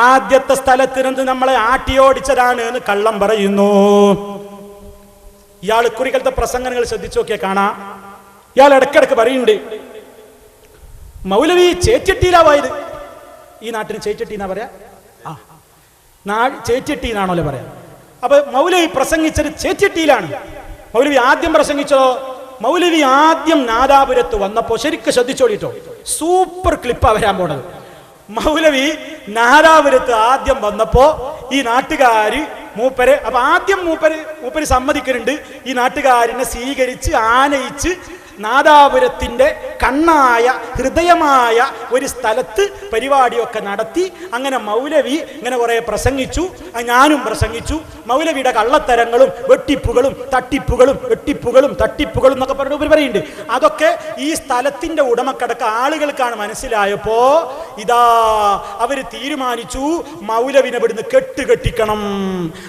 ആദ്യത്തെ സ്ഥലത്ത് നിന്ന് നമ്മളെ ആട്ടിയോടിച്ചതാണ് എന്ന് കള്ളം പറയുന്നു. ഇയാൾ കുറികളത്തെ പ്രസംഗങ്ങൾ ശ്രദ്ധിച്ചു നോക്കിയാൽ കാണാം. ഇയാൾ ഇടക്കിടക്ക് പറയുന്നുണ്ട് മൗലവി ചേച്ചിട്ടിയിലാ പോയത് ഈ നാട്ടിന് ചേച്ചിട്ടി എന്നാ പറയാ? ആ നാ ചേച്ചിട്ടി എന്നാണല്ലോ പറയാ. അപ്പൊ മൗലവി പ്രസംഗിച്ചത് ചേച്ചിട്ടിയിലാണ് മൗലവി ആദ്യം പ്രസംഗിച്ചോ? മൗലവി ആദ്യം നാദാപുരത്ത് വന്നപ്പോ ശരിക്കും ശ്രദ്ധിച്ചോടിട്ടോ സൂപ്പർ ക്ലിപ്പാ വരാൻ പോണത്. മൗലവി നാദാപുരത്ത് ആദ്യം വന്നപ്പോ ഈ നാട്ടുകാര് മൂപ്പര് അപ്പൊ ആദ്യം മൂപ്പര് മൂപ്പര് സമ്മതിക്കുന്നുണ്ട് ഈ നാട്ടുകാരനെ സ്വീകരിച്ച് ആനയിച്ച് നാദാപുരത്തിന്റെ കണ്ണായ ഹൃദയമായ ഒരു സ്ഥലത്ത് പരിപാടിയൊക്കെ നടത്തി. അങ്ങനെ മൗലവി ഇങ്ങനെ കുറെ പ്രസംഗിച്ചു. ഞാനും പ്രസംഗിച്ചു. മൗലവിയുടെ കള്ളത്തരങ്ങളും വെട്ടിപ്പുകളും തട്ടിപ്പുകളും വെട്ടിപ്പുകളും തട്ടിപ്പുകളും എന്നൊക്കെ പറഞ്ഞു പറയുന്നുണ്ട്. അതൊക്കെ ഈ സ്ഥലത്തിന്റെ ഉടമക്കടക്ക ആളുകൾക്കാണ് മനസ്സിലായപ്പോ ഇതാ അവർ തീരുമാനിച്ചു മൗലവിനെ ഇവിടുന്ന് കെട്ടുകെട്ടിക്കണം.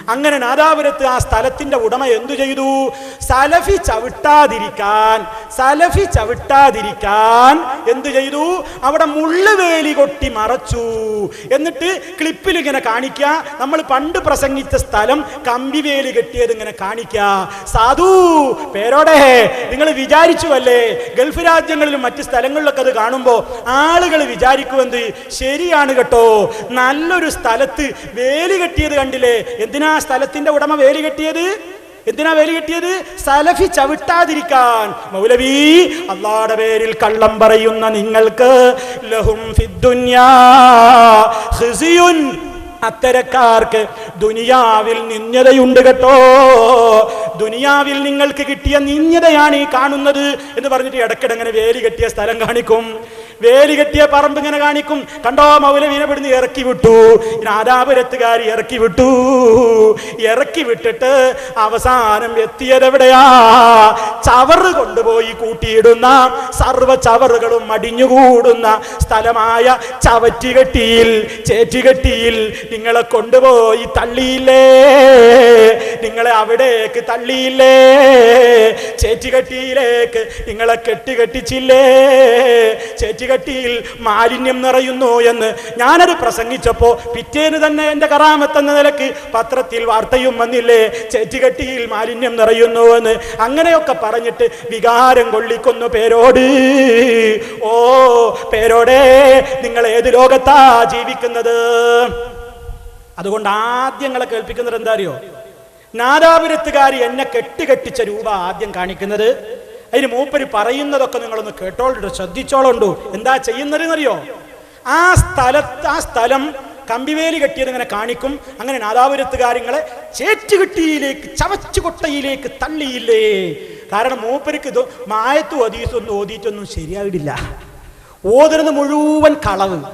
അങ്ങനെ നാദാപുരത്ത് ആ സ്ഥലത്തിന്റെ ഉടമ എന്തു ചെയ്തു? സലഫി ചവിട്ടാതിരിക്കാൻ സലഫി ചവിട്ടാതിരിക്കാൻ എന്തു ചെയ്തു? അവിടെ മുള്ളുവേലി കൊട്ടി മറച്ചു. എന്നിട്ട് ക്ലിപ്പിൽ ഇങ്ങനെ കാണിക്കുക നമ്മൾ പണ്ട് പ്രസംഗിച്ച സ്ഥലം കമ്പിവേലി കെട്ടിയത് ഇങ്ങനെ കാണിക്കുക. സാധു പേരോടെ നിങ്ങൾ വിചാരിച്ചു അല്ലേ ഗൾഫ് രാജ്യങ്ങളിലും മറ്റ് സ്ഥലങ്ങളിലൊക്കെ അത് കാണുമ്പോൾ ആളുകൾ വിചാരിക്കുമെന്ത് ശരിയാണ് കേട്ടോ. നല്ലൊരു സ്ഥലത്ത് വേലി കെട്ടിയത് കണ്ടില്ലേ? എന്തിനാ സ്ഥലത്തിന്റെ ഉടമ വേലി കെട്ടിയത്? എന്തിനാ വേലി കെട്ടിയത്? സലഫി ചവിട്ടാതിരിക്കാൻ. മൗലവി അള്ളാടെ പേരിൽ കള്ളം പറയുന്ന നിങ്ങൾക്ക് ലഹും അത്തരക്കാർക്ക് ദുനിയാവിൽ നിന്യതയുണ്ട് കേട്ടോ. ദുനിയാവിൽ നിങ്ങൾക്ക് കിട്ടിയ നിന്യതയാണ് ഈ കാണുന്നത് എന്ന് പറഞ്ഞിട്ട് ഇടയ്ക്കിടെ അങ്ങനെ വേലി കെട്ടിയ സ്ഥലം കാണിക്കും. വേലി കെട്ടിയ പറമ്പ് ഇങ്ങനെ കാണിക്കും. കണ്ടോ മൗലവീനെ ഇവിടുന്ന് ഇറക്കി വിട്ടു. രാധാപുരത്തുകാർ ഇറക്കി വിട്ടു. ഇറക്കി വിട്ടിട്ട് അവസാനം എത്തിയത് എവിടെയാ? ചവറ് കൊണ്ടുപോയി കൂട്ടിയിടുന്ന സർവ ചവറുകളും അടിഞ്ഞുകൂടുന്ന സ്ഥലമായ ചവറ്റുകെട്ടിയിൽ ചേറ്റുകെട്ടിയിൽ നിങ്ങളെ കൊണ്ടുപോയി തള്ളിയില്ലേ? നിങ്ങളെ അവിടേക്ക് തള്ളിയില്ലേ? ചേറ്റുകെട്ടിയിലേക്ക് നിങ്ങളെ കെട്ടുകെട്ടിച്ചില്ലേ? ചേറ്റുകെട്ടിയിൽ മാലിന്യം നിറയുന്നു എന്ന് ഞാനത് പ്രസംഗിച്ചപ്പോൾ പിറ്റേന്ന് തന്നെ എന്റെ കറാമത്തെന്ന നിലയ്ക്ക് പത്രത്തിൽ വാർത്തയും വന്നില്ലേ? ചേറ്റുകെട്ടിയിൽ മാലിന്യം നിറയുന്നു എന്ന്. അങ്ങനെയൊക്കെ പറഞ്ഞിട്ട് വികാരം കൊള്ളിക്കുന്നു പേരോട്. ഓ പേരോടെ നിങ്ങൾ ഏത് ലോകത്താ ജീവിക്കുന്നത്? അതുകൊണ്ട് ആദ്യങ്ങളെ കേൾപ്പിക്കുന്നത് എന്താ അറിയോ? നാദാപുരത്തുകാരി എന്നെ കെട്ടുകെട്ടിച്ച രൂപ ആദ്യം കാണിക്കുന്നത് അതിന് മൂപ്പര് പറയുന്നതൊക്കെ നിങ്ങളൊന്ന് കേട്ടോളൂ ശ്രദ്ധിച്ചോളുണ്ടു. എന്താ ചെയ്യുന്നതെന്നറിയോ? ആ സ്ഥലത്ത് ആ സ്ഥലം കമ്പിവേലി കെട്ടിയത് ഇങ്ങനെ കാണിക്കും. അങ്ങനെ നാദാപുരത്തുകാര്യങ്ങളെ ചേറ്റുകെട്ടിയിലേക്ക് ചവച്ചുകൊട്ടയിലേക്ക് തള്ളിയില്ലേ? കാരണം മൂപ്പർക്ക് ഇത് മായത്തും ഒതീസൊന്നും ഓതിയിട്ടൊന്നും ശരിയായിട്ടില്ല. ഓതുന്നത് മുഴുവൻ കളവ്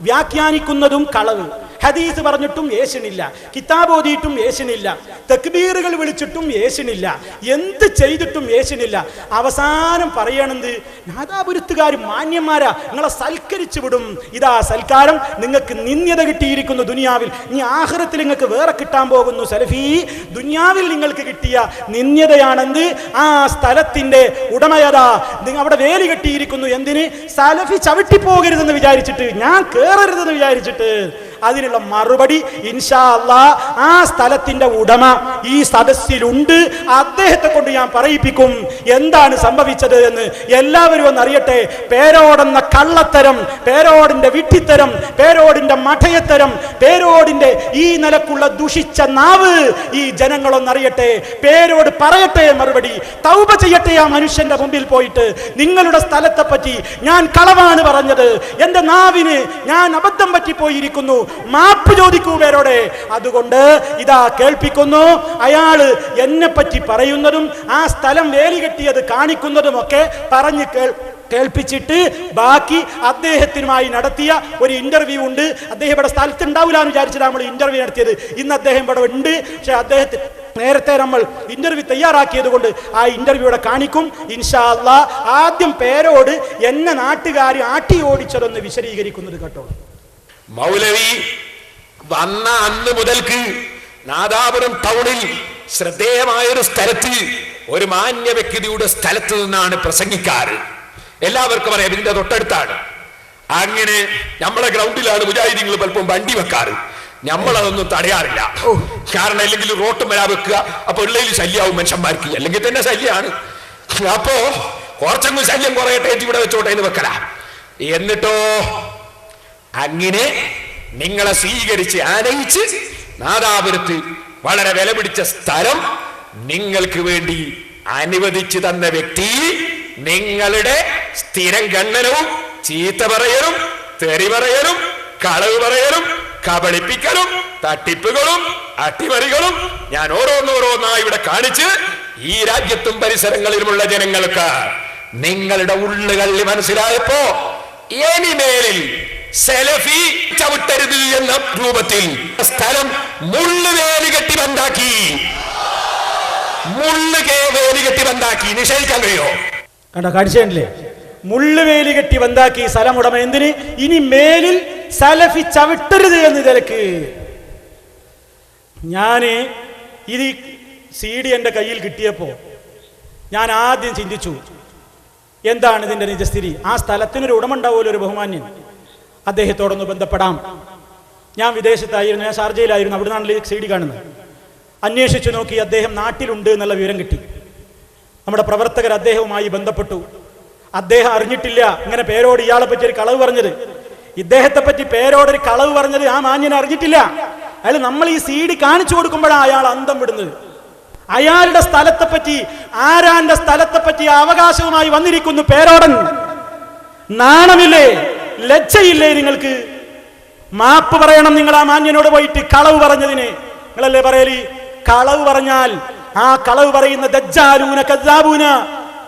വ്യാഖ്യാനിക്കുന്നതും കളവ്. ഹദീസ് പറഞ്ഞിട്ടും യേശനില്ല. കിതാബ് ഓതിയിട്ടും യേശനില്ല. തക്ബീറുകൾ വിളിച്ചിട്ടും യേശനില്ല. എന്ത് ചെയ്തിട്ടും യേശനില്ല. അവസാനം പറയണത് നാദാപുരത്തുകാർ മാന്യന്മാരാ നിങ്ങളെ സൽക്കരിച്ചു വിടും. ഇതാ സൽക്കാരം നിങ്ങൾക്ക് നിന്ദ്യത കിട്ടിയിരിക്കുന്നു ദുനിയാവിൽ. ഇനി ആഹ്റത്തിൽ നിങ്ങൾക്ക് വേറെ കിട്ടാൻ പോകുന്നു സലഫി. ദുനിയാവിൽ നിങ്ങൾക്ക് കിട്ടിയ നിന്ദ്യതയാണെന്ത്? ആ സ്ഥലത്തിന്റെ ഉടമയതാ. അവിടെ വേലി കെട്ടിയിരിക്കുന്നു. എന്തിന്? സലഫി ചവിട്ടിപ്പോകരുതെന്ന് വിചാരിച്ചിട്ട് ഞാൻ കേറരുതെന്ന് വിചാരിച്ചിട്ട്. അതിനുള്ള മറുപടി ഇൻഷാ അല്ലാ ആ സ്ഥലത്തിന്റെ ഉടമ ഈ സദസ്സിലുണ്ട്. അദ്ദേഹത്തെ കൊണ്ട് ഞാൻ പറയിപ്പിക്കും. എന്താണ് സംഭവിച്ചത് എന്ന് എല്ലാവരും ഒന്ന് അറിയട്ടെ പേരോടെന്ന കള്ളത്തരം പേരോടിന്റെ വിട്ടിത്തരം പേരോടിന്റെ മഠയത്തരം പേരോടിന്റെ ഈ നിലക്കുള്ള ദുഷിച്ച നാവ് ഈ ജനങ്ങളൊന്നറിയട്ടെ പേരോട് പറയട്ടെ മറുപടി. തൗപ ചെയ്യട്ടെ ആ മനുഷ്യന്റെ മുമ്പിൽ പോയിട്ട്. നിങ്ങളുടെ സ്ഥലത്തെ പറ്റി ഞാൻ കളവാണ് പറഞ്ഞത്. എന്റെ നാവിന് ഞാൻ അബദ്ധം പറ്റിപ്പോയിരിക്കുന്നു. മാപ്പ് ചോദിക്കൂ പേരോടെ അതുകൊണ്ട് ഇതാ കേൾപ്പിക്കുന്നു. അയാൾ എന്നെ പറ്റി പറയുന്നതും ആ സ്ഥലം വേലി കെട്ടിയത് കാണിക്കുന്നതുമൊക്കെ പറഞ്ഞു കേൾ കേൾപ്പിച്ചിട്ട് ബാക്കി അദ്ദേഹത്തിനുമായി നടത്തിയ ഒരു ഇന്റർവ്യൂ ഉണ്ട്. അദ്ദേഹം ഇവിടെ സ്ഥലത്ത് ഉണ്ടാവില്ല എന്ന് വിചാരിച്ചിട്ട് നമ്മൾ ഇന്റർവ്യൂ നടത്തിയത്. ഇന്ന് അദ്ദേഹം ഇവിടെ ഉണ്ട്. പക്ഷെ അദ്ദേഹത്തിന് നേരത്തെ നമ്മൾ ഇന്റർവ്യൂ തയ്യാറാക്കിയത് കൊണ്ട് ആ ഇന്റർവ്യൂ ഇവിടെ കാണിക്കും. ഇൻഷാ അള്ളാ ആദ്യം പേരോട് എന്നെ നാട്ടുകാർ ആട്ടി ഓടിച്ചതൊന്ന് വിശദീകരിക്കുന്നത് കേട്ടോ. മൗലവി വന്ന അന്ന് മുതൽക്ക് നാദാപുരം ടൗണിൽ ശ്രദ്ധേയമായൊരു സ്ഥലത്ത് ഒരു മാന്യ വ്യക്തിയുടെ സ്ഥലത്ത് നിന്നാണ് പ്രസംഗിക്കാറ്. എല്ലാവർക്കും അറിയാം ഇതിന്റെ തൊട്ടടുത്താണ്. അങ്ങനെ നമ്മളെ ഗ്രൗണ്ടിലാണ് മുജാഹിദീങ്ങൾ പലപ്പോൾ വണ്ടി വെക്കാറ്. നമ്മളതൊന്നും തടയാറില്ല. കാരണം അല്ലെങ്കിൽ റോട്ട് വരാ വെക്കുക അപ്പൊ ഉള്ളതിൽ ശല്യാവും മനുഷ്യന്മാർക്ക്. അല്ലെങ്കിൽ തന്നെ ശല്യാണ്. അപ്പോ കുറച്ചങ്ങ് ശല്യം കുറയട്ടെ ഇവിടെ വെച്ചോട്ടെ എന്ന് വെക്കല. എന്നിട്ടോ അങ്ങനെ നിങ്ങളെ സ്വീകരിച്ച് ആനയിച്ച് നാദാപുരത്ത് വളരെ വില പിടിച്ച സ്ഥലം നിങ്ങൾക്ക് വേണ്ടി അനുവദിച്ചു തന്ന വ്യക്തി നിങ്ങളുടെ സ്ഥിരം ഖണ്ഡനവും ചീത്ത പറയലും തെറി പറയലും കളവ് പറയലും കബളിപ്പിക്കലും തട്ടിപ്പുകളും അട്ടിമറികളും ഞാൻ ഓരോന്നോരോന്നായി ഇവിടെ കാണിച്ച് ഈ രാജ്യത്തും പരിസരങ്ങളിലുമുള്ള ജനങ്ങൾക്ക് നിങ്ങളുടെ ഉള്ളുകളിൽ മനസ്സിലായപ്പോ ഇനിമേലിൽ സെലഫി ചവിട്ടരുത് എന്ന രൂപത്തിൽ സ്ഥലം മുള്ളുവേലി കെട്ടി ബന്ധാക്കി. മുള്ളു വേലി കെട്ടി ബന്ധാക്കി. നിഷേധിക്കാൻ കഴിയോ? കണ്ട കാണിച്ചേ മുള്ളുവേലി കെട്ടി ബന്ധാക്കി സ്ഥലം ഉടമ എന്തിന്? ഇനി മേലിൽ സലഫി ചവിട്ടരുത് എന്ന് തിരക്ക് ഞാൻ ഇത് സി ഡി എന്റെ കയ്യിൽ കിട്ടിയപ്പോ ഞാൻ ആദ്യം ചിന്തിച്ചു എന്താണ് ഇതിന്റെ നിജസ്ഥിതി? ആ സ്ഥലത്തിനൊരു ഉടമ ഉണ്ടാവുമല്ലോ ഒരു ബഹുമാന്യൻ. അദ്ദേഹത്തോടൊന്ന് ബന്ധപ്പെടാം. ഞാൻ വിദേശത്തായിരുന്നു ഞാൻ ഷാർജയിലായിരുന്നു അവിടെ നിന്നാണ് സി ഡി കാണുന്നത്. അന്വേഷിച്ചു നോക്കി അദ്ദേഹം നാട്ടിലുണ്ട് എന്നുള്ള വിവരം കിട്ടി. നമ്മുടെ പ്രവർത്തകർ അദ്ദേഹവുമായി ബന്ധപ്പെട്ടു. അദ്ദേഹം അറിഞ്ഞിട്ടില്ല ഇങ്ങനെ പേരോട് ഇയാളെ പറ്റി ഒരു കളവ് പറഞ്ഞത്. ഇദ്ദേഹത്തെ പറ്റി പേരോട് ഒരു കളവ് പറഞ്ഞത് ആ മാന്യനെ അറിഞ്ഞിട്ടില്ല. അയാൾ നമ്മൾ ഈ സി ഡി കാണിച്ചു കൊടുക്കുമ്പോഴാണ് അയാൾ അന്തം വിടുന്നത്. അയാളുടെ സ്ഥലത്തെ പറ്റി ആരാന്റെ സ്ഥലത്തെ പറ്റി അവകാശവുമായി വന്നിരിക്കുന്നു പേരോടൻ. നാണമില്ലേ? ലജ്ജയില്ലേ നിങ്ങൾക്ക്? മാപ്പ് പറയണം നിങ്ങൾ ആ മാന്യനോട് പോയിട്ട് കളവ് പറഞ്ഞതിന്. നിങ്ങളല്ലേ പറയലി? കളവ് പറഞ്ഞാൽ ആ കളവ് പറയുന്ന ദജ്ജാലൂന കദ്ദാബൂന.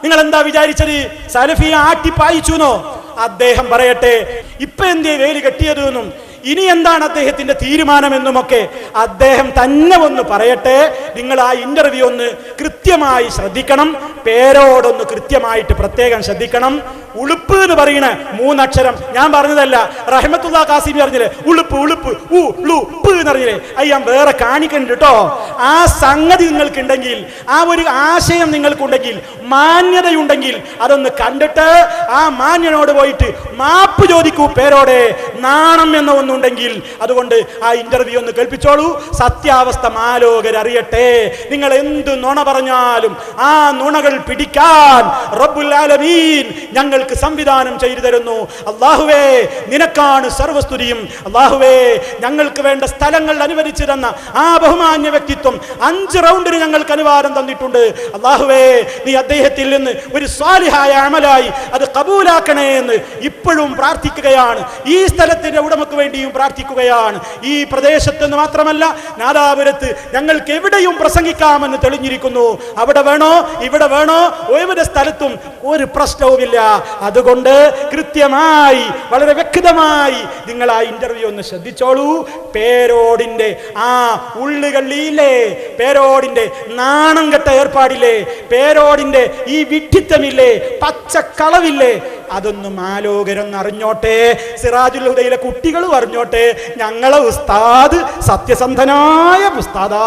നിങ്ങൾ എന്താ വിചാരിച്ചത്? സലഫിയെ ആട്ടിപ്പായിച്ചുനോ അദ്ദേഹം പറയട്ടെ ഇപ്പൊ എന്തേ വേലി കെട്ടിയത് എന്നും ഇനി എന്താണ് അദ്ദേഹത്തിന്റെ തീരുമാനമെന്നുമൊക്കെ അദ്ദേഹം തന്നെ ഒന്ന് പറയട്ടെ. നിങ്ങൾ ആ ഇന്റർവ്യൂ ഒന്ന് കൃത്യമായി ശ്രദ്ധിക്കണം. പേരോടൊന്ന് കൃത്യമായിട്ട് പ്രത്യേകം ശ്രദ്ധിക്കണം. ഉളുപ്പ് എന്ന് പറയുന്ന മൂന്നക്ഷരം. ഞാൻ പറഞ്ഞതല്ല. റഹ്മത്തുള്ള കാസിമി പറഞ്ഞില്ലേ? ഉളുപ്പ് ഉളുപ്പ് ഉളുപ്പ് എന്ന് പറഞ്ഞില്ലേ? അത് ഞാൻ വേറെ കാണിക്കണ്ട് കേട്ടോ ആ സംഗതി നിങ്ങൾക്കുണ്ടെങ്കിൽ ആ ഒരു ആശയം നിങ്ങൾക്കുണ്ടെങ്കിൽ മാന്യതയുണ്ടെങ്കിൽ അതൊന്ന് കണ്ടിട്ട് ആ മാന്യനോട് പോയിട്ട് മാപ്പ് ചോദിക്കൂ പേരോടെ. നാണം എന്ന ഒന്നുണ്ടെങ്കിൽ അതുകൊണ്ട് ആ ഇന്റർവ്യൂ ഒന്ന് കേൾപ്പിച്ചോളൂ. സത്യാവസ്ഥ മാലോകരറിയട്ടെ നിങ്ങൾ എന്ത് നുണ പറഞ്ഞാലും ആ നുണകൾ പിടിക്കാൻ റബ്ബുൽ ആലമീൻ ഞങ്ങൾക്ക് സംവിധാനം ചെയ്തു തരുന്നു. അള്ളാഹുവേ നിനക്കാണ് സർവസ്തുതിയും. അള്ളാഹുവേ ഞങ്ങൾക്ക് വേണ്ട സ്ഥലങ്ങൾ അനുവദിച്ചു തന്ന ആ ബഹുമാന്യ വ്യക്തിത്വം അഞ്ച് റൗണ്ടിന് ഞങ്ങൾക്ക് അനുവാദം തന്നിട്ടുണ്ട്. അള്ളാഹുവേ നീ അദ്ദേഹത്തിൽ നിന്ന് ഒരു സ്വാലിഹായ അമലായി അത് കബൂലാക്കണേ എന്ന് ഇപ്പോഴും പ്രാർത്ഥിക്കുകയാണ്. ഈ സ്ഥലത്തിന്റെ ഉടമക്ക് വേണ്ടിയും പ്രാർത്ഥിക്കുകയാണ്. ഈ പ്രദേശത്ത് നിന്ന് മാത്രമല്ല നാദാപുരത്ത് ഞങ്ങൾക്ക് എവിടെയും പ്രസംഗിക്കാമെന്ന് തെളിഞ്ഞിരിക്കുന്നു. അവിടെ വേണോ? ഇവിടെ വേണോ? ഒരു സ്ഥലത്തും ഒരു പ്രശ്നവുമില്ല. അതുകൊണ്ട് കൃത്യമായി വളരെ വ്യക്തമായി നിങ്ങൾ ആ ഇന്റർവ്യൂ ഒന്ന് ശ്രദ്ധിച്ചോളൂ. പേരോടിന്റെ ആ ഉള്ളുകള്ളിയില്ലേ പേരോടിന്റെ നാണം കെട്ട ഏർപ്പാടില്ലേ പേരോടിന്റെ ഈ വിഡ്ഢിത്തമില്ലേ പച്ചക്കളവില്ലേ അതൊന്നും ആലോകരൊന്ന് അറിഞ്ഞോട്ടെ. സിറാജുൽ ഹുദയിലെ കുട്ടികളും അറിഞ്ഞോട്ടെ. ഞങ്ങളെ ഉസ്താദ് സത്യസന്ധനായ ഉസ്താദാ.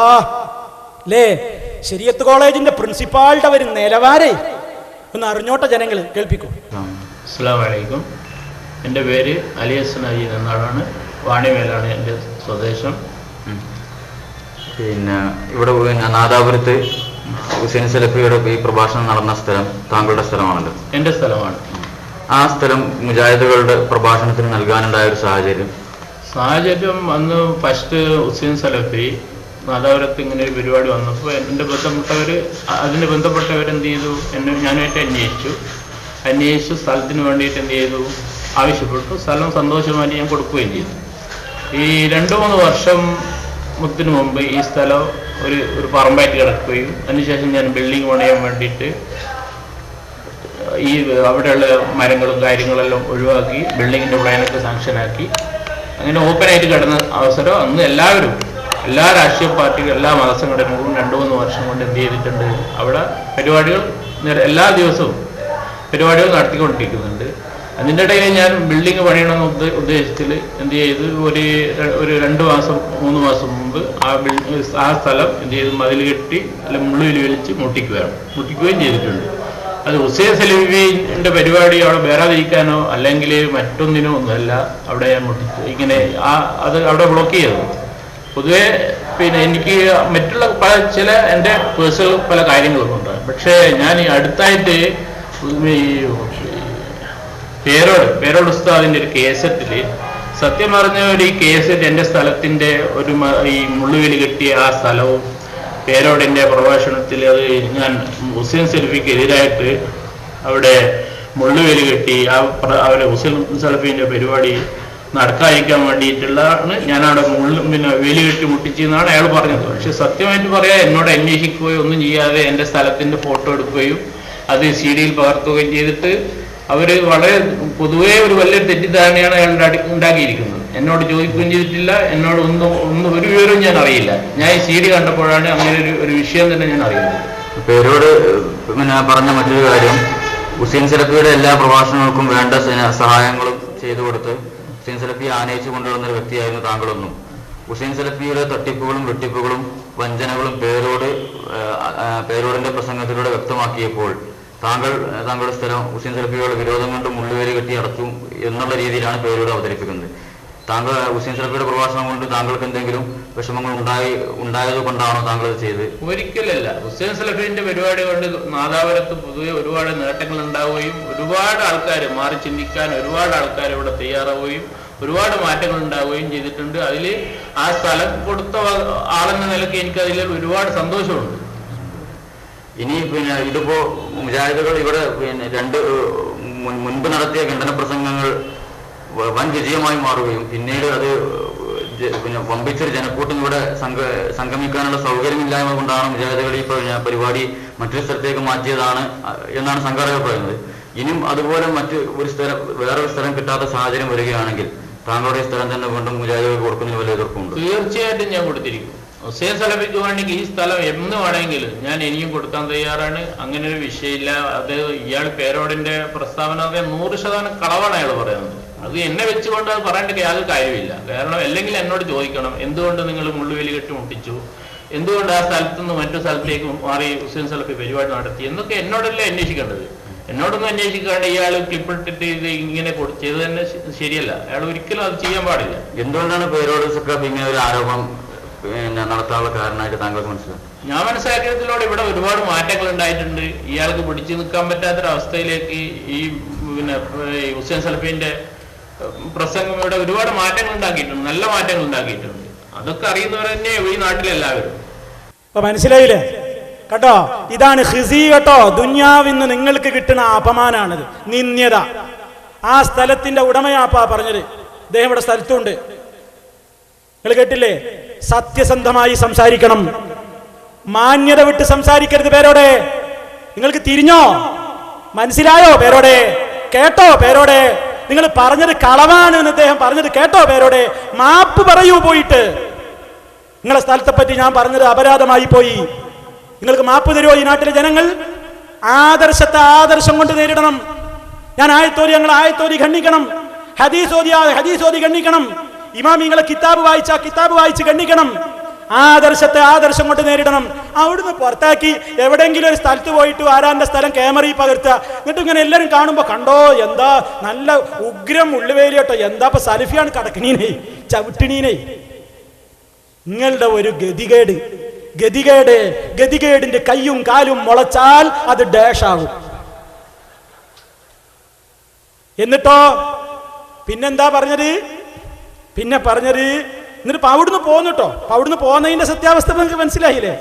അല്ലേ ശരിയത്ത് കോളേജിന്റെ പ്രിൻസിപ്പാളുടെ ഒരു നിലവാരേ. ഒന്ന് അറിഞ്ഞോട്ടെ ജനങ്ങൾ കേൾപ്പിക്കൂ. അസ്സാം വലൈക്കും എന്റെ പേര് അലിയസൻ അജീദ് എന്നാളാണ് വാണിമേലാണ് എന്റെ സ്വദേശം. പിന്നെ ഇവിടെ പിന്നെ നാദാപുരത്ത് ഹുസൈൻ സലഫിയുടെ ഈ പ്രഭാഷണം നടന്ന സ്ഥലം താങ്കളുടെ സ്ഥലമാണല്ലോ. എന്റെ സ്ഥലമാണ്. ആ സ്ഥലം മുജാഹിദുകളുടെ പ്രഭാഷണത്തിന് നൽകാനുണ്ടായ ഒരു സാഹചര്യം? സാഹചര്യം അന്ന് ഫസ്റ്റ് ഹുസൈൻ സലഫി നാദാപുരത്ത് ഇങ്ങനെ ഒരു പരിപാടി വന്നപ്പോൾ എന്റെ ബന്ധപ്പെട്ടവർ അതിന് ബന്ധപ്പെട്ടവർ എന്ത് ചെയ്തു? എന്നെ ഞാനായിട്ട് അന്വേഷിച്ചു. അന്വേഷിച്ചു സ്ഥലത്തിന് വേണ്ടിയിട്ട് എന്ത് ചെയ്തു? ആവശ്യപ്പെട്ടു. സ്ഥലം സന്തോഷമായിട്ട് ഞാൻ കൊടുക്കുകയും ചെയ്തു. ഈ രണ്ട് മൂന്ന് വർഷം മുത്തിന് മുമ്പ് ഈ സ്ഥലം ഒരു ഒരു പറമ്പായിട്ട് കിടക്കുകയും അതിനുശേഷം ഞാൻ ബിൽഡിംഗ് പണിയാൻ വേണ്ടിയിട്ട് ഈ അവിടെയുള്ള മരങ്ങളും കാര്യങ്ങളെല്ലാം ഒഴിവാക്കി ബിൽഡിങ്ങിന്റെ പ്ലാനൊക്കെ സാങ്ഷനാക്കി അങ്ങനെ ഓപ്പണായിട്ട് കിടന്ന അവസരം അന്ന് എല്ലാവരും എല്ലാ രാഷ്ട്രീയ പാർട്ടികളും എല്ലാ മതസംഘടനകളും രണ്ടു മൂന്ന് വർഷം കൊണ്ട് എന്ത് ചെയ്തിട്ടുണ്ട്? അവിടെ പരിപാടികൾ എല്ലാ ദിവസവും പരിപാടികൾ നടത്തിക്കൊണ്ടിരിക്കുന്നുണ്ട്. അതിന്റെ ഇടയിൽ ഞാൻ ബിൽഡിംഗ് പണിയണമെന്ന് ഉദ്ദ ഉദ്ദേശത്തിൽ എന്ത് ചെയ്ത്? ഒരു ഒരു രണ്ട് മാസം മൂന്ന് മാസം മുമ്പ് ആ ബിൽഡിംഗ് ആ സ്ഥലം എന്ത് ചെയ്ത്? മതിൽ കെട്ടി അല്ല മുള്ളിൽ വലിച്ച് മുട്ടിക്കുകയാണ് മുട്ടിക്കുകയും ചെയ്തിട്ടുണ്ട്. അത് ഹുസൈൻ സലീമിന്റെ പരിപാടി അവിടെ വേറാതിരിക്കാനോ അല്ലെങ്കിൽ മറ്റൊന്നിനോ ഒന്നുമല്ല. അവിടെ മുട്ടിച്ചു ഇങ്ങനെ ആ അത് അവിടെ ബ്ലോക്ക് ചെയ്തത്. പൊതുവെ പിന്നെ എനിക്ക് മറ്റുള്ള പല ചില എന്റെ പേഴ്സണൽ പല കാര്യങ്ങളൊക്കെ ഉണ്ട് പക്ഷേ ഞാൻ ഈ അടുത്തായിട്ട് ഈ പേരോട് പേരോട് ഉസ്താദിന്റെ ഒരു കേസറ്റിൽ സത്യം പറഞ്ഞ ഒരു ഈ കേസറ്റ് എന്റെ സ്ഥലത്തിന്റെ ഒരു ഈ മുള്ളുവേലി കെട്ടിയ ആ സ്ഥലവും പേരോടിന്റെ പ്രഭാഷണത്തിൽ അത് ഞാൻ മുസ്ലിം സെൽഫിക്ക് എതിരായിട്ട് അവിടെ മുള്ളുവേലി കെട്ടി ആ അവരെ മുസ്ലിം സെൽഫിന്റെ പരിപാടി നടക്കാതിരിക്കാൻ വേണ്ടിയിട്ടുള്ളതാണ് ഞാൻ അവിടെ മുള്ളു പിന്നെ വേലി കെട്ടി മുട്ടിച്ചെന്നാണ് അയാൾ പറഞ്ഞത്. പക്ഷെ സത്യമായിട്ട് പറയാ എന്നോട് അന്വേഷിക്കുകയോ ഒന്നും ചെയ്യാതെ എന്റെ സ്ഥലത്തിന്റെ ഫോട്ടോ എടുക്കുകയും അത് സി ഡിയിൽ പകർത്തുകയും ചെയ്തിട്ട് അവർ വളരെ പൊതുവേ ഒരു വലിയ തെറ്റിദ്ധാരണയാണ് അയാൾ ഉണ്ടാക്കി- ഉണ്ടാക്കിയിരിക്കുന്നത്. എന്നോട് ചോദിക്കുകയും ചെയ്തിട്ടില്ല. എന്നോട് ഒന്നും ഒന്നും ഒരു വിവരവും ഞാൻ അറിയില്ല. ഞാൻ ഈ സി ഡി കണ്ടപ്പോഴാണ് അങ്ങനെ ഒരു ഒരു വിഷയം തന്നെ ഞാൻ അറിയുന്നത്. പേരോട് പിന്നെ പറഞ്ഞ മറ്റൊരു കാര്യം ഹുസൈൻ സലഫിയുടെ എല്ലാ പ്രഭാഷണങ്ങൾക്കും വേണ്ട സഹായങ്ങളും ചെയ്തു കൊടുത്ത് ഹുസൈൻ സലഫി ആനയിച്ചു കൊണ്ടുവന്ന ഒരു വ്യക്തിയായിരുന്നു താങ്കളൊന്നും. ഹുസൈൻ സലഫിയുടെ തട്ടിപ്പുകളും വെട്ടിപ്പുകളും വഞ്ചനകളും പേരോട് പേരോടിന്റെ പ്രസംഗത്തിലൂടെ വ്യക്തമാക്കിയപ്പോൾ താങ്കൾ താങ്കളുടെ സ്ഥലം ഹുസൈൻ സലഫിയുടെ വിരോധം കൊണ്ട് മുള്ളുവേലി കെട്ടി അടച്ചു എന്നുള്ള രീതിയിലാണ് പേരോട് അവതരിപ്പിക്കുന്നത്. താങ്കൾ ഹുസൈൻ സലഫിയുടെ പ്രഭാഷണം കൊണ്ട് താങ്കൾക്ക് എന്തെങ്കിലും വിഷമങ്ങൾ ഉണ്ടായി ഉണ്ടായത് കൊണ്ടാണോ താങ്കൾ ഇത് ചെയ്ത് ഒരിക്കലല്ല. ഹുസൈൻ സലഫിന്റെ പരിപാടി കൊണ്ട് നാദാപുരത്ത് പൊതുവെ ഒരുപാട് നേട്ടങ്ങൾ ഉണ്ടാവുകയും ഒരുപാട് ആൾക്കാർ മാറി ചിന്തിക്കാൻ ഒരുപാട് ആൾക്കാർ ഇവിടെ തയ്യാറാവുകയും ഒരുപാട് മാറ്റങ്ങൾ ഉണ്ടാവുകയും ചെയ്തിട്ടുണ്ട്. അതിൽ ആ സ്ഥലം കൊടുത്ത ആളെന്ന നിലയ്ക്ക് എനിക്ക് അതിൽ ഒരുപാട് സന്തോഷമുണ്ട്. ഇനി പിന്നെ ഇതിപ്പോ മുജാഹിദുകൾ ഇവിടെ പിന്നെ രണ്ട് മുൻപ് നടത്തിയ ഖണ്ഡന പ്രസംഗങ്ങൾ വൻ വിജയമായി മാറുകയും പിന്നീട് അത് പിന്നെ വമ്പിച്ചൊരു ജനക്കൂട്ടം ഇവിടെ സംഘ സംഗമിക്കാനുള്ള സൗകര്യമില്ലായ്മ കൊണ്ടാണ് മുജാഹിദുകൾ ഈ പറഞ്ഞ പരിപാടി മറ്റൊരു സ്ഥലത്തേക്ക് മാറ്റിയതാണ് എന്നാണ് സംഘാടകർ പറയുന്നത്. ഇനിയും അതുപോലെ മറ്റ് ഒരു സ്ഥലം വേറൊരു സ്ഥലം കിട്ടാത്ത സാഹചര്യം വരികയാണെങ്കിൽ താങ്കളുടെ സ്ഥലം തന്നെ വീണ്ടും മുജാഹിദുകൾക്ക് കൊടുക്കുന്നതിന് വലിയ എതിർപ്പുണ്ട്. തീർച്ചയായിട്ടും ഞാൻ കൊടുത്തിരിക്കും. ഹുസൈൻ സലഫിക്ക് വേണമെങ്കിൽ ഈ സ്ഥലം എന്ന് വേണമെങ്കിലും ഞാൻ ഇനിയും കൊടുക്കാൻ തയ്യാറാണ്. അങ്ങനെ ഒരു വിഷയമില്ല. അത് ഇയാൾ പേരോടിന്റെ പ്രസ്താവന നൂറ് ശതമാനം കളവാണ് അയാൾ പറയുന്നത്. അത് എന്നെ വെച്ചുകൊണ്ട് അത് പറയേണ്ട യാതൊരു കാര്യമില്ല കാരണം അല്ലെങ്കിൽ എന്നോട് ചോദിക്കണം എന്തുകൊണ്ട് നിങ്ങൾ മുള്ളുവേലി കെട്ടി മുട്ടിച്ചു? എന്തുകൊണ്ട് ആ സ്ഥലത്ത് നിന്ന് മറ്റു സ്ഥലത്തേക്ക് മാറി ഹുസൈൻ സലഫി പരിപാടി നടത്തി? എന്നൊക്കെ എന്നോടല്ലേ അന്വേഷിക്കേണ്ടത്. എന്നോടൊന്നും അന്വേഷിക്കാണ്ട് ഇയാൾ ക്ലിപ്പിട്ടിട്ട് ഇത് ഇങ്ങനെ ചെയ്ത് തന്നെ ശരിയല്ല. അയാൾ ഒരിക്കലും അത് ചെയ്യാൻ പാടില്ല. എന്തുകൊണ്ടാണ് പേരോട് ഇങ്ങനെ ഒരു ആരോപണം പിന്നെ നടത്താനുള്ള കാരണമായിട്ട് താങ്കൾക്ക് മനസ്സിലാക്കും ഞാൻ മനസ്സിലാക്കിയതിലൂടെ ഇവിടെ ഒരുപാട് മാറ്റങ്ങൾ ഉണ്ടായിട്ടുണ്ട്. ഇയാൾക്ക് പിടിച്ചു നിൽക്കാൻ പറ്റാത്തൊരവസ്ഥയിലേക്ക് ഈ പിന്നെ ഈ ഹുസൈൻ സലഫീന്റെ പ്രസംഗം ഇവിടെ ഒരുപാട് മാറ്റങ്ങൾ ഉണ്ടാക്കിയിട്ടുണ്ട്. നല്ല മാറ്റങ്ങൾ ഉണ്ടാക്കിയിട്ടുണ്ട്. അതൊക്കെ അറിയുന്നവർ തന്നെ ഈ നാട്ടിലെല്ലാവരും. അപ്പൊ മനസ്സിലായില്ലേ? കേട്ടോ ഇതാണ് ഹിസി കേട്ടോ. ദുന്യാവിന്ന് നിങ്ങൾക്ക് കിട്ടുന്ന അപമാനാണിത്. നിന്ദ്യത. ആ സ്ഥലത്തിന്റെ ഉടമയാപ്പാ പറഞ്ഞത്. അദ്ദേഹം ഇവിടെ സ്ഥലത്തുണ്ട്. നിങ്ങൾ കേട്ടില്ലേ? സത്യസന്ധമായി സംസാരിക്കണം. മാന്യത വിട്ട് സംസാരിക്കരുത് പേരോടെ. നിങ്ങൾക്ക് തിരിഞ്ഞോ? മനസ്സിലായോ പേരോടെ? കേട്ടോ പേരോടെ? നിങ്ങൾ പറഞ്ഞത് കളവാണ് എന്ന് അദ്ദേഹം പറഞ്ഞത് കേട്ടോ പേരോടെ? മാപ്പ് പറയൂ പോയിട്ട്. നിങ്ങളെ സ്ഥലത്തെ പറ്റി ഞാൻ പറഞ്ഞത് അപരാധമായി പോയി. നിങ്ങൾക്ക് മാപ്പ് തരുമോ ഈ നാട്ടിലെ ജനങ്ങൾ? ആദർശത്തെ ആദർശം കൊണ്ട് നേരിടണം. ഞാൻ ആയത്തോരി ഞങ്ങൾ ആയത്തോരി ഖണ്ഡിക്കണം. ഹദീസോദി ഹദീസോദി ഖണ്ഡിക്കണം. ഇമാം നിങ്ങളെ കിതാബ് വായിച്ച കിതാബ് വായിച്ച് ഖണ്ഡിക്കണം. ആദർശത്തെ ആദർശം കൊണ്ട് നേരിടണം. അവിടുന്ന് പുറത്താക്കി എവിടെയെങ്കിലും ഒരു സ്ഥലത്ത് പോയിട്ട് ആരാന്റെ സ്ഥലം ക്യാമറയിൽ പകർത്തുക. എന്നിട്ട് ഇങ്ങനെ എല്ലാവരും കാണുമ്പോൾ കണ്ടോ എന്താ നല്ല ഉഗ്രം ഉള്ളുവേലി കേട്ടോ. എന്താ ഇപ്പൊ സലിഫിയാണ് കടക്കണീനെ ചവിട്ടിണീനെ. നിങ്ങളുടെ ഒരു ഗതികേട് ഗതികേട് ഗതികേടിന്റെ കയ്യും കാലും മുളച്ചാൽ അത് ഡാഷാവും. എന്നിട്ടോ? പിന്നെന്താ പറഞ്ഞത്? പിന്നെ പറഞ്ഞത്? എന്നിട്ട് അവിടുന്ന് പോന്നിട്ടോ അവിടുന്ന് പോകുന്നതിന്റെ സത്യാവസ്ഥ നിങ്ങൾക്ക് മനസ്സിലായില്ലേ?